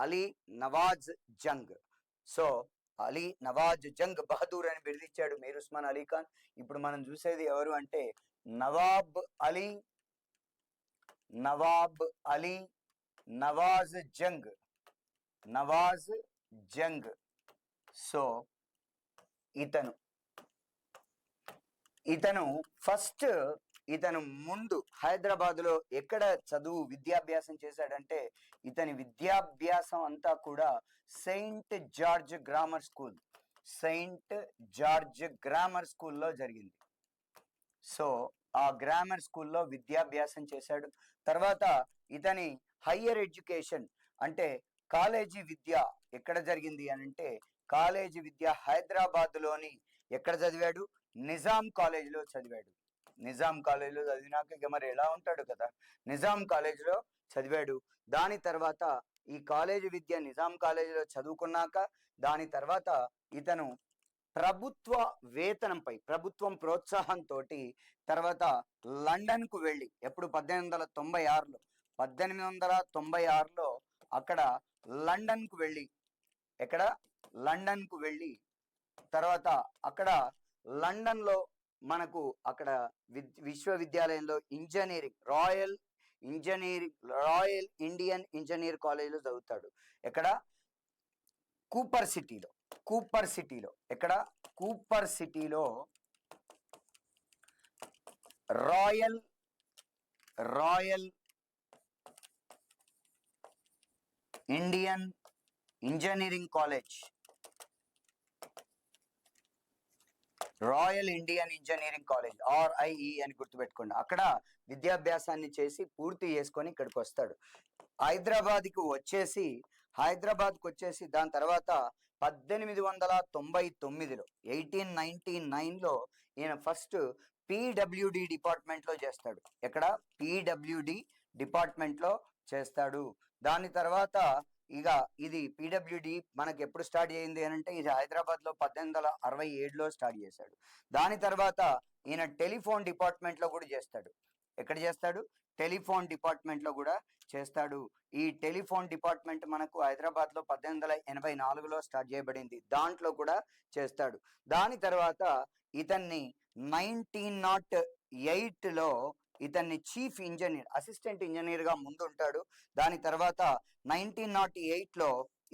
Ali Nawaz Jung. So Ali Nawaz Jung Bahadur అని బిరుదిచ్చాడు మీర్ ఉస్మాన్ అలీ ఖాన్. ఇప్పుడు మనం చూసేది ఎవరు అంటే నవాబ్ అలీ నవాబ్ అలీ నవాజ్ జంగ్. నవాజ్ జంగ్. సో ఇతను. ఇతను ఫస్ట్ ఇతను ముందు హైదరాబాద్లో ఎక్కడ చదువు విద్యాభ్యాసం చేశాడంటే ఇతని విద్యాభ్యాసం అంతా కూడా Saint George grammar school Saint George grammar స్కూల్లో జరిగింది. సో ఆ గ్రామర్ స్కూల్లో విద్యాభ్యాసం చేశాడు. తర్వాత ఇతని హయ్యర్ ఎడ్యుకేషన్ అంటే కాలేజీ విద్య ఎక్కడ జరిగింది అని అంటే కాలేజీ విద్య హైదరాబాద్లోని ఎక్కడ చదివాడు? నిజాం కాలేజీలో చదివాడు. నిజాం కాలేజీలో చదివినాక ఇక మరి ఎలా ఉంటాడు కదా? నిజాం కాలేజీలో చదివాడు. దాని తర్వాత ఈ కాలేజీ విద్య నిజాం కాలేజీలో చదువుకున్నాక దాని తర్వాత ఇతను ప్రభుత్వ వేతనంపై ప్రభుత్వం ప్రోత్సాహంతో తర్వాత లండన్కు వెళ్ళి ఎప్పుడు పద్దెనిమిది వందల తొంభై ఆరులో పద్దెనిమిది వందల తొంభై ఆరులో అక్కడ లండన్కు వెళ్ళి ఎక్కడ? లండన్కు వెళ్ళి తర్వాత అక్కడ లండన్లో మనకు అక్కడ విద్ విశ్వవిద్యాలయంలో engineering royal engineering royal Indian engineer కాలేజీలో చదువుతాడు. ఎక్కడ? కూపర్ సిటీలో. కూపర్ సిటీలో. ఎక్కడ? కూపర్ సిటీలో royal royal Indian engineering college. Royal Indian engineering college RIE అని గుర్తుపెట్టుకోండి. అక్కడ విద్యాభ్యాసాన్ని చేసి పూర్తి చేసుకొని ఇక్కడికి వస్తాడు. హైదరాబాద్కి వచ్చేసి హైదరాబాద్కి వచ్చేసి దాని తర్వాత పద్దెనిమిది వందల తొంభై తొమ్మిదిలో ఎయిటీన్ నైన్టీ నైన్లో ఈయన ఫస్ట్ పిడబ్ల్యూడి డిపార్ట్మెంట్లో చేస్తాడు. ఎక్కడ? పిడబ్ల్యూడి డిపార్ట్మెంట్లో చేస్తాడు. దాని తర్వాత ఇక ఇది పిడబ్ల్యూడి మనకి ఎప్పుడు స్టార్ట్ అయింది అని అంటే ఇది హైదరాబాద్లో పద్దెనిమిది వందల అరవై ఏడులో స్టార్ట్ చేశాడు. దాని తర్వాత ఈయన టెలిఫోన్ డిపార్ట్మెంట్లో కూడా చేస్తాడు. ఎక్కడ చేస్తాడు? టెలిఫోన్ డిపార్ట్మెంట్లో కూడా చేస్తాడు. ఈ టెలిఫోన్ డిపార్ట్మెంట్ మనకు హైదరాబాద్లో పద్దెనిమిది వందల ఎనభై నాలుగులో స్టార్ట్ చేయబడింది. దాంట్లో కూడా చేస్తాడు. దాని తర్వాత ఇతన్ని నైన్టీన్ నాట్ ఎయిట్లో ఇతన్ని చీఫ్ ఇంజనీర్ అసిస్టెంట్ ఇంజనీర్గా ముందుంటాడు. దాని తర్వాత నైన్టీన్ నాట్ ఎయిట్లో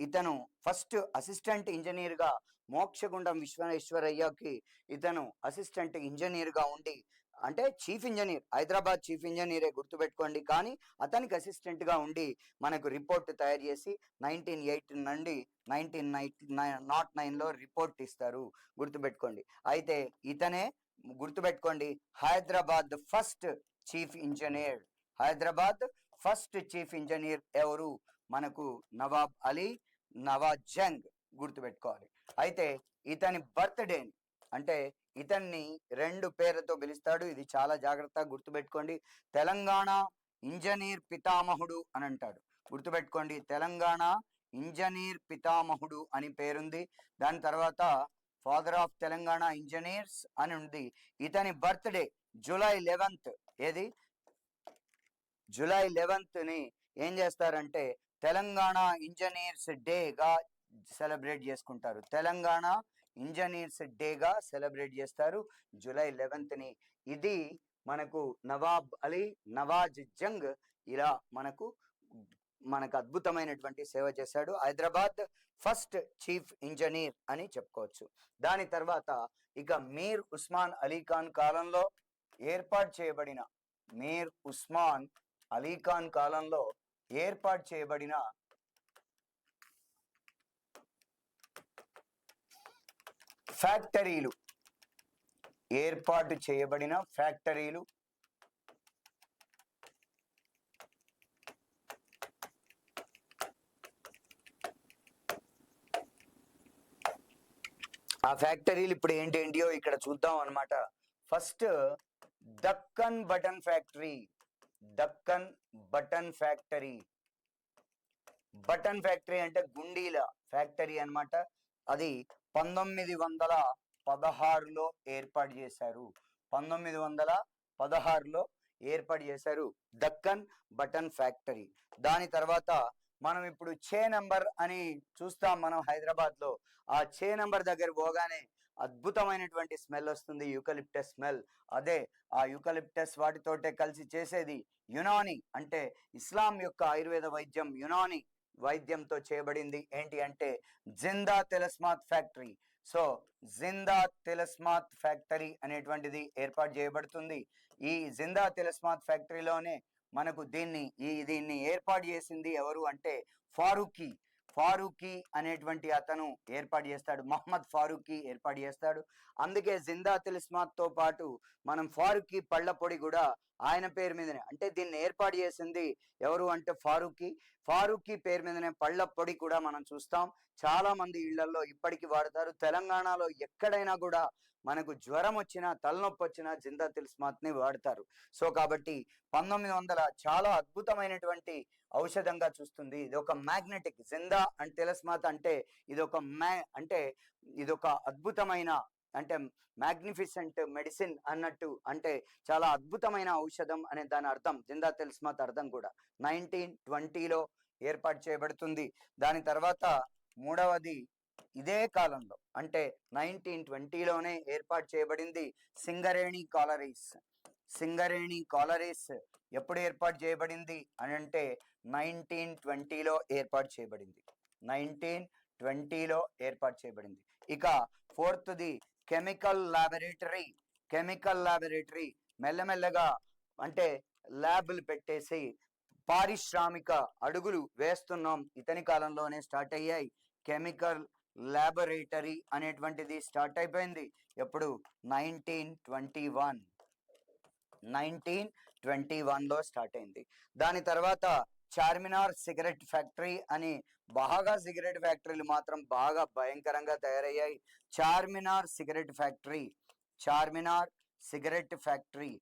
ఇతను ఫస్ట్ అసిస్టెంట్ ఇంజనీర్గా మోక్షగుండం విశ్వేశ్వరయ్యకి ఇతను అసిస్టెంట్ ఇంజనీర్గా ఉండి అంటే చీఫ్ ఇంజనీర్ హైదరాబాద్ చీఫ్ ఇంజనీరే గుర్తుపెట్టుకోండి. కానీ అతనికి అసిస్టెంట్గా ఉండి మనకు రిపోర్ట్ తయారు చేసి నైన్టీన్ ఎయిట్ నుండి నైన్టీన్ నైన్ నాట్ నైన్లో రిపోర్ట్ ఇస్తారు గుర్తుపెట్టుకోండి. అయితే ఇతనే గుర్తుపెట్టుకోండి Hyderabad first chief engineer. Hyderabad first chief engineer ఎవరు? మనకు నవాబ్ అలీ నవాజ్ జంగ్ గుర్తుపెట్టుకోవాలి. అయితే ఇతని బర్త్డేని అంటే ఇతన్ని రెండు పేర్లతో పిలుస్తాడు. ఇది చాలా జాగ్రత్తగా గుర్తుపెట్టుకోండి. తెలంగాణ ఇంజనీర్ పితామహుడు అని అంటాడు. గుర్తుపెట్టుకోండి. తెలంగాణ ఇంజనీర్ పితామహుడు అని పేరుంది. దాని తర్వాత ఫాదర్ ఆఫ్ తెలంగాణ ఇంజనీర్స్ అని ఉంది. ఇతని బర్త్డే జూలై లెవెన్త్ ఏది? జూలై లెవెన్త్ని ఏం చేస్తారంటే తెలంగాణ ఇంజనీర్స్ డేగా సెలబ్రేట్ చేసుకుంటారు. తెలంగాణ ఇంజనీర్స్ డేగా సెలబ్రేట్ చేస్తారు జూలై లెవెన్త్ని. ఇది మనకు నవాబ్ అలీ నవాజ్ జంగ్ ఇలా మనకు మనకు అద్భుతమైనటువంటి సేవ చేశాడు. హైదరాబాద్ ఫస్ట్ చీఫ్ ఇంజనీర్ అని చెప్పుకోవచ్చు. దాని తర్వాత ఇక మీర్ ఉస్మాన్ అలీ ఖాన్ కాలంలో ఏర్పాటు చేయబడిన మీర్ ఉస్మాన్ అలీఖాన్ కాలంలో ఏర్పాటు చేయబడిన ఫ్యాక్టరీలు ఏర్పాటు చేయబడిన ఫ్యాక్టరీలు ఆ ఫ్యాక్టరీలు ఇప్పుడు ఏంటేంటియో ఇక్కడ చూద్దాం అనమాట first Deccan button factory Deccan button factory. Button factory అంటే గుండీల ఫ్యాక్టరీ అన్నమాట. అది పంతొమ్మిది వందల పదహారులో ఏర్పాటు చేశారు. పంతొమ్మిది వందల పదహారులో ఏర్పాటు చేశారు దక్కన్ బటన్ ఫ్యాక్టరీ. దాని తర్వాత మనం ఇప్పుడు చే నంబర్ అని చూస్తాం మనం హైదరాబాద్లో. ఆ చే నంబర్ దగ్గర పోగానే అద్భుతమైనటువంటి స్మెల్ వస్తుంది యూకలిప్టస్ స్మెల్. అదే ఆ యూకలిప్టస్ వాటితోటే కలిసి చేసేది యునాని అంటే ఇస్లాం యొక్క ఆయుర్వేద వైద్యం. యునాని వైద్యంతో చేయబడింది ఏంటి అంటే Zinda Tilismat factory. So Zinda Tilismat factory అనేటువంటిది ఏర్పాటు చేయబడుతుంది. ఈ జిందా తెలస్మాత్ ఫ్యాక్టరీలోనే మనకు దీన్ని ఈ దీన్ని ఏర్పాటు చేసింది ఎవరు అంటే ఫారూఖీ ఫారూఖీ అనేటువంటి అతను ఏర్పాటు చేస్తాడు. మహమ్మద్ ఫారూఖీ ఏర్పాటు చేస్తాడు. అందుకే జిందా తిలిస్మాత్తో పాటు మనం ఫారూఖీ పళ్ళ పొడి కూడా ఆయన పేరు మీదనే. అంటే దీన్ని ఏర్పాటు చేసింది ఎవరు అంటే ఫారూఖీ ఫారూఖీ పేరు మీదనే పళ్ళ పొడి కూడా మనం చూస్తాం. చాలా మంది ఇళ్ళలో ఇప్పటికీ వాడతారు. తెలంగాణలో ఎక్కడైనా కూడా మనకు జ్వరం వచ్చినా తలనొప్పి వచ్చినా జిందా తిలిస్మాత్ని వాడతారు. సో కాబట్టి పంతొమ్మిది వందల చాలా అద్భుతమైనటువంటి ఔషధంగా చూస్తుంది. ఇది ఒక మ్యాగ్నెటిక్ జిందా అండ్ తిలస్మాత్ అంటే ఇది ఒక మ్యా అంటే ఇది ఒక అద్భుతమైన అంటే మ్యాగ్నిఫిసెంట్ మెడిసిన్ అన్నట్టు అంటే చాలా అద్భుతమైన ఔషధం అనే దాని అర్థం జిందా తిలస్మాత్ అర్థం కూడా. నైన్టీన్ ట్వంటీలో ఏర్పాటు చేయబడుతుంది. దాని తర్వాత మూడవది ఇదే కాలంలో అంటే నైన్టీన్ ట్వంటీలోనే ఏర్పాటు చేయబడింది సింగరేణి కాలరీస్. సింగరేణి కాలరీస్ ఎప్పుడు ఏర్పాటు చేయబడింది అని అంటే నైన్టీన్ ట్వంటీలో ఏర్పాటు చేయబడింది. నైన్టీన్ ట్వంటీలో ఏర్పాటు చేయబడింది. ఇక ఫోర్త్ది కెమికల్ ల్యాబొరేటరీ కెమికల్ ల్యాబొరేటరీ మెల్లమెల్లగా అంటే ల్యాబులు పెట్టేసి పారిశ్రామిక అడుగులు వేస్తున్నాం. ఇతని కాలంలోనే స్టార్ట్ అయ్యాయి. కెమికల్ ల్యాబొరేటరీ అనేటువంటిది స్టార్ట్ అయిపోయింది. ఎప్పుడు? Nineteen twenty one. Nineteen twenty వన్లో స్టార్ట్ అయింది. దాని తర్వాత చార్మినార్ సిగరెట్ ఫ్యాక్టరీ అని బాగా సిగరెట్ ఫ్యాక్టరీలు మాత్రం బాగా భయంకరంగా తయారయ్యాయి. Charminar cigarette factory Charminar cigarette factory.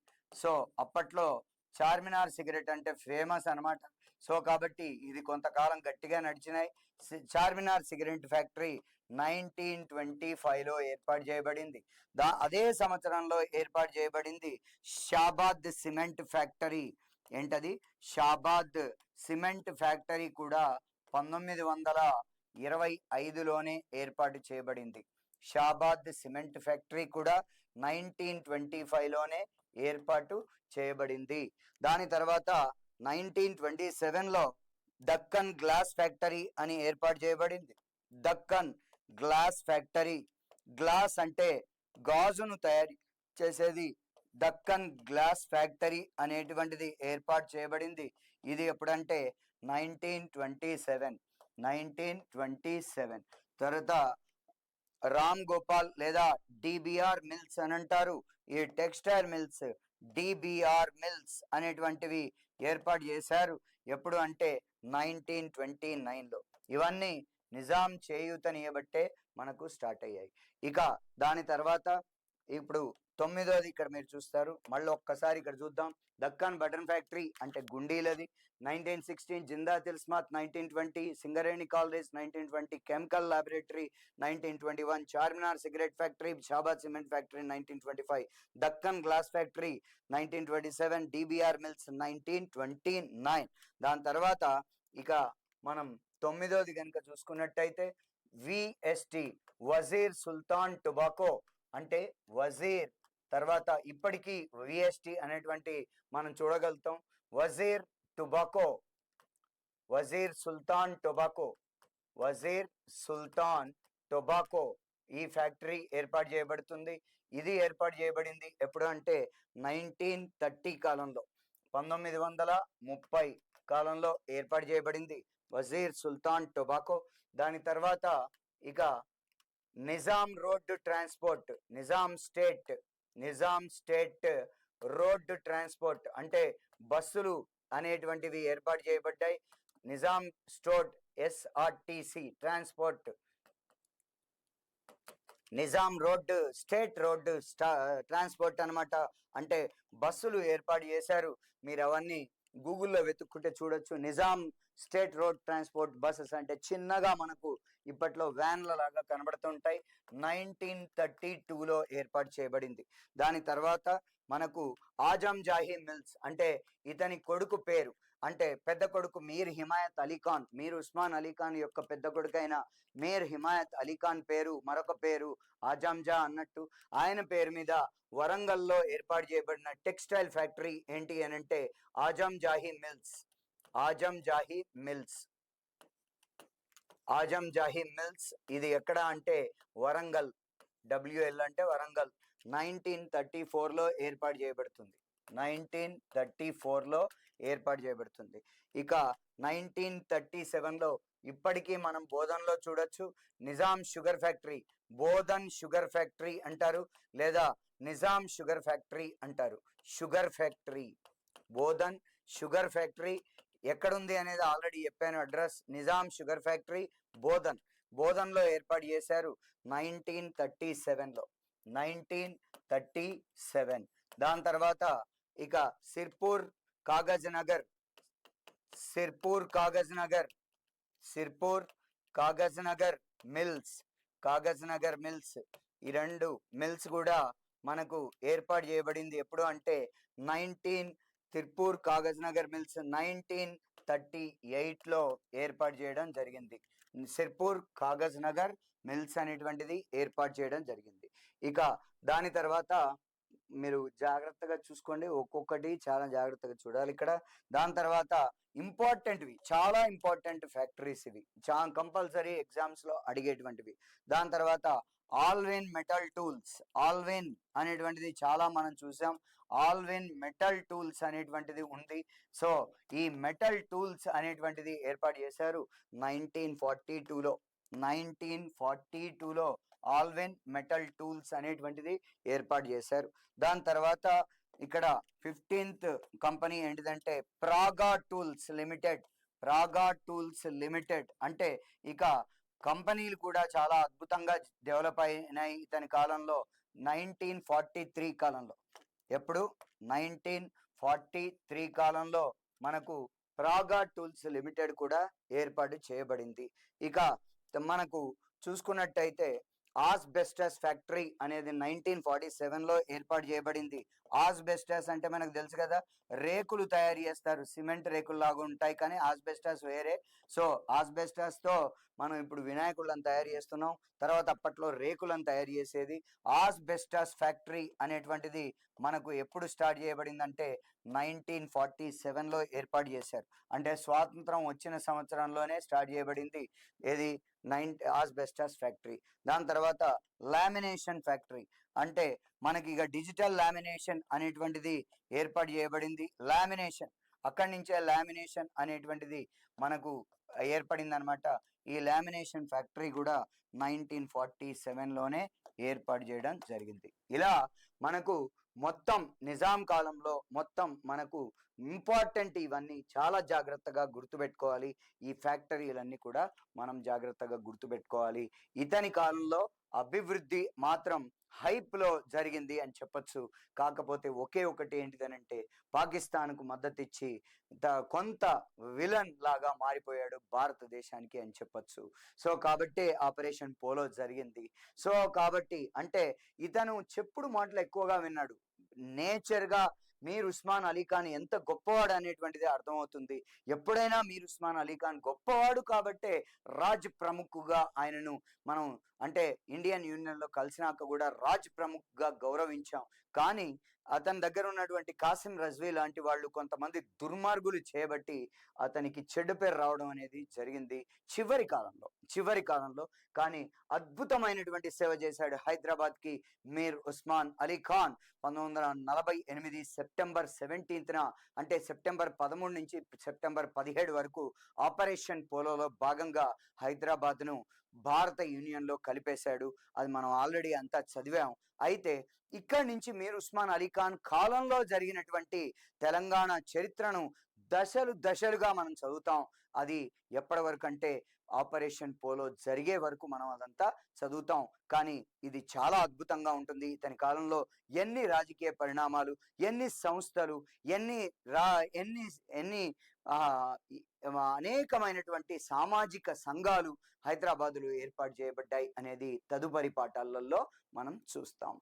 So అప్పట్లో చార్మినార్ సిగరెట్ అంటే ఫేమస్ అన్నమాట. సో కాబట్టి ఇది కొంతకాలం గట్టిగా నడిచినాయి. Charminar cigarette factory nineteen twenty ఫైవ్లో ఏర్పాటు చేయబడింది. దా అదే సంవత్సరంలో ఏర్పాటు చేయబడింది. Shahabad cement factory. ఏంటది? షాబాద్ సిమెంట్ ఫ్యాక్టరీ కూడా పంతొమ్మిది వందల ఇరవై ఐదులోనే ఏర్పాటు చేయబడింది. షాబాద్ సిమెంట్ ఫ్యాక్టరీ కూడా నైన్టీన్ ట్వంటీ ఫైవ్లోనే ఏర్పాటు చేయబడింది. దాని తర్వాత నైన్టీన్ ట్వంటీ సెవెన్లో దక్కన్ గ్లాస్ ఫ్యాక్టరీ అని ఏర్పాటు చేయబడింది. Deccan glass factory. గ్లాస్ అంటే గాజును తయారు చేసేది దక్కన్ గ్లాస్ ఫ్యాక్టరీ అనేటువంటిది ఏర్పాటు చేయబడింది. ఇది ఎప్పుడంటే nineteen twenty seven. Nineteen twenty seven. తర్వాత రామ్ గోపాల్ లేదా డిబిఆర్ మిల్స్ అని అంటారు. ఈ టెక్స్టైల్ మిల్స్ డిబిఆర్ మిల్స్ అనేటువంటివి ఏర్పాటు చేశారు. ఎప్పుడు అంటే నైన్టీన్ ట్వంటీ నైన్లో. ఇవన్నీ నిజాం చేయూతనియబట్టే మనకు స్టార్ట్ అయ్యాయి. ఇక దాని తర్వాత ఇప్పుడు తొమ్మిదోది ఇక్కడ మీరు చూస్తారు. మళ్ళీ ఒక్కసారి ఇక్కడ చూద్దాం. దక్కన్ బటన్ ఫ్యాక్టరీ అంటే గుండీలది. Nineteen sixteen Zinda Tilismat nineteen twenty Singareni collieries nineteen twenty chemical laboratory nineteen twenty one Charminar cigarette factory Shahabad cement factory nineteen twenty five Deccan glass factory nineteen twenty seven DBR mills nineteen twenty nine. దాని తర్వాత ఇక మనం తొమ్మిదోది కనుక చూసుకున్నట్టయితే VST Wazir Sultan tobacco అంటే వజీర్ తర్వాత ఇప్పటికీ VST అనేటువంటి మనం చూడగలుగుతాం. Wazir tobacco Wazir Sultan tobacco Wazir Sultan tobacco ఈ ఫ్యాక్టరీ ఏర్పాటు చేయబడుతుంది. ఇది ఏర్పాటు చేయబడింది ఎప్పుడు అంటే నైన్టీన్ థర్టీ కాలంలో పంతొమ్మిది వందల ముప్పై కాలంలో ఏర్పాటు చేయబడింది. వజీర్ సుల్తాన్ టొబాకో దాని తర్వాత ఇక Nizam road transport Nizam state Nizam state road transport అంటే బస్సులు అనేటువంటివి ఏర్పాటు చేయబడ్డాయి. Nizam state SRTC transport. Nizam road state road స్టా ట్రాన్స్పోర్ట్ అన్నమాట. అంటే బస్సులు ఏర్పాటు చేశారు. మీరు అవన్నీ గూగుల్లో వెతుక్కుంటే చూడొచ్చు. Nizam state road transport buses అంటే చిన్నగా మనకు ఇప్పట్లో వ్యాన్ల లాగా కనబడుతుంటాయి. నైన్టీన్ థర్టీ టూలో ఏర్పాటు చేయబడింది. దాని తర్వాత మనకు ఆజం జాహీ మిల్స్ అంటే ఇతని కొడుకు పేరు. అంటే పెద్ద కొడుకు మీర్ హిమాయత్ అలీఖాన్ మీర్ ఉస్మాన్ అలీ ఖాన్ యొక్క పెద్ద కొడుకైన మీర్ హిమాయత్ అలీఖాన్ పేరు మరొక పేరు ఆజాంజా అన్నట్టు. ఆయన పేరు మీద వరంగల్లో ఏర్పాటు చేయబడిన టెక్స్టైల్ ఫ్యాక్టరీ ఏంటి అని అంటే Azam Jahi mills. Azam Jahi mills. Azam Jahi mills. ఇది ఎక్కడ అంటే వరంగల్. డబ్ల్యూఎల్ అంటే వరంగల్. నైన్టీన్ థర్టీ ఫోర్లో ఏర్పాటు చేయబడుతుంది. నైన్టీన్ థర్టీ ఫోర్లో ఏర్పాటు చేయబడుతుంది. ఇక నైన్టీన్ థర్టీ సెవెన్లో ఇప్పటికీ మనం బోధన్లో చూడొచ్చు. Nizam sugar factory Bodhan sugar factory అంటారు లేదా నిజాం షుగర్ ఫ్యాక్టరీ అంటారు. Sugar factory Bodhan sugar factory ఎక్కడుంది అనేది ఆల్రెడీ చెప్పాను. Address Nizam sugar factory Bodhan. బోధన్లో ఏర్పాటు చేశారు నైన్టీన్ థర్టీ సెవెన్లో. Nineteen thirty seven. దాని తర్వాత ఇక Sirpur Kagaznagar Sirpur Kagaznagar Sirpur Kagaznagar mills. Kagaznagar mills. ఈ రెండు మిల్స్ కూడా మనకు ఏర్పాటు చేయబడింది. ఎప్పుడు అంటే nineteen Sirpur Kagaznagar mills nineteen thirty ఎయిట్లో ఏర్పాటు చేయడం జరిగింది. సిర్పూర్ కాగజ్ నగర్ మిల్స్ అనేటువంటిది ఏర్పాటు చేయడం జరిగింది. ఇక దాని తర్వాత మీరు జాగ్రత్తగా చూసుకోండి. ఒక్కొక్కటి చాలా జాగ్రత్తగా చూడాలి ఇక్కడ. దాని తర్వాత ఇంపార్టెంట్వి చాలా ఇంపార్టెంట్ ఫ్యాక్టరీస్ ఇవి. చా కంపల్సరీ ఎగ్జామ్స్లో అడిగేటువంటివి. దాని తర్వాత ఆల్వెన్ మెటల్ టూల్స్. ఆల్వెన్ అనేటువంటిది చాలా మనం చూసాం. ఆల్వెన్ మెటల్ టూల్స్ అనేటువంటిది ఉంది. సో ఈ మెటల్ టూల్స్ అనేటువంటిది ఏర్పాటు చేశారు నైన్టీన్ ఫార్టీ టూలో. నైన్టీన్ ఫార్టీ టూలో ఆల్వెన్ మెటల్ టూల్స్ అనేటువంటిది ఏర్పాటు చేశారు. దాని తర్వాత ఇక్కడ ఫిఫ్టీన్త్ కంపెనీ ఏంటిదంటే Praga tools limited. Praga tools limited. అంటే ఇక కంపెనీలు కూడా చాలా అద్భుతంగా డెవలప్ అయినాయి ఇతని కాలంలో నైన్టీన్ ఫార్టీ త్రీ కాలంలో. ఎప్పుడు? నైన్టీన్ ఫార్టీ త్రీ కాలంలో మనకు ప్రాగా టూల్స్ లిమిటెడ్ కూడా ఏర్పాటు చేయబడింది. ఇక మనకు చూసుకున్నట్టయితే ఆస్బెస్టస్ ఫ్యాక్టరీ అనేది నైన్టీన్ ఫార్టీ సెవెన్లో ఏర్పాటు చేయబడింది. ఆస్బెస్టాస్ అంటే మనకు తెలుసు కదా రేకులు తయారు చేస్తారు. సిమెంట్ రేకులు లాగా ఉంటాయి కానీ ఆస్బెస్టాస్ వేరే. సో ఆస్బెస్టాస్తో మనం ఇప్పుడు వినాయకులను తయారు చేస్తున్నాం. తర్వాత అప్పట్లో రేకులను తయారు చేసేది ఆస్బెస్టాస్ ఫ్యాక్టరీ అనేటువంటిది మనకు ఎప్పుడు స్టార్ట్ చేయబడిందంటే నైన్టీన్ ఫార్టీ సెవెన్లో ఏర్పాటు చేశారు. అంటే స్వాతంత్రం వచ్చిన సంవత్సరంలోనే స్టార్ట్ చేయబడింది. ఏది? Nine asbestos factory. దాని తర్వాత లామినేషన్ ఫ్యాక్టరీ. అంటే మనకి ఇక డిజిటల్ లామినేషన్ అనేటువంటిది ఏర్పాటు చేయబడింది. లామినేషన్ అక్కడి నుంచే లామినేషన్ అనేటువంటిది మనకు ఏర్పడింది అనమాట ఈ లామినేషన్ ఫ్యాక్టరీ కూడా నైన్టీన్ ఫార్టీ సెవెన్లోనే ఏర్పాటు చేయడం జరిగింది. ఇలా మనకు మొత్తం నిజాం కాలంలో మొత్తం మనకు ఇంపార్టెంట్ ఇవన్నీ చాలా జాగ్రత్తగా గుర్తుపెట్టుకోవాలి. ఈ ఫ్యాక్టరీలన్నీ కూడా మనం జాగ్రత్తగా గుర్తుపెట్టుకోవాలి. ఇతని కాలంలో అభివృద్ధి మాత్రం హైప్లో జరిగింది అని చెప్పచ్చు. కాకపోతే ఒకే ఒకటి ఏంటిదనంటే పాకిస్తాన్కు మద్దతు ఇచ్చి కొంత విలన్ లాగా మారిపోయాడు భారతదేశానికి అని చెప్పచ్చు. సో కాబట్టి ఆపరేషన్ పోలో జరిగింది. సో కాబట్టి అంటే ఇతను చెప్పుడు మాటలు ఎక్కువగా విన్నాడు. నేచర్గా మీరు ఉస్మాన్ అలీ ఖాన్ ఎంత గొప్పవాడు అనేటువంటిది అర్థమవుతుంది. ఎప్పుడైనా మీరు ఉస్మాన్ అలీ ఖాన్ గొప్పవాడు కాబట్టే రాజ్ ప్రముఖుగా ఆయనను మనం అంటే ఇండియన్ యూనియన్లో కలిసినాక కూడా రాజ్ ప్రముఖ్గా గౌరవించాం. కానీ అతని దగ్గర ఉన్నటువంటి కాసిం రజ్వీ లాంటి వాళ్ళు కొంతమంది దుర్మార్గులు చేయబట్టి అతనికి చెడ్డ పేరు రావడం అనేది జరిగింది చివరి కాలంలో చివరి కాలంలో. కానీ అద్భుతమైనటువంటి సేవ చేశాడు హైదరాబాద్కి మీర్ ఉస్మాన్ అలీ ఖాన్. పంతొమ్మిది వందల నలభై ఎనిమిది సెప్టెంబర్ సెవెంటీన్త్న అంటే సెప్టెంబర్ పదమూడు నుంచి సెప్టెంబర్ పదిహేడు వరకు ఆపరేషన్ పోలోలో భాగంగా హైదరాబాద్ను భారత యూనియన్లో కలిపేశాడు. అది మనం ఆల్రెడీ అంతా చదివాం. అయితే ఇక్కడి నుంచి మీర్ ఉస్మాన్ అలీ ఖాన్ కాలంలో జరిగినటువంటి తెలంగాణ చరిత్రను దశలు దశలుగా మనం చదువుతాం. అది ఎప్పటి వరకు అంటే ఆపరేషన్ పోలో జరిగే వరకు మనం అదంతా చదువుతాం. కానీ ఇది చాలా అద్భుతంగా ఉంటుంది. ఇతని కాలంలో ఎన్ని రాజకీయ పరిణామాలు ఎన్ని సంస్థలు ఎన్ని రా ఎన్ని ఎన్ని అనేకమైనటువంటి సామాజిక సంఘాలు హైదరాబాదులో ఏర్పాటు చేయబడ్డాయి అనేది తదుపరి పాఠాలలో మనం చూస్తాం.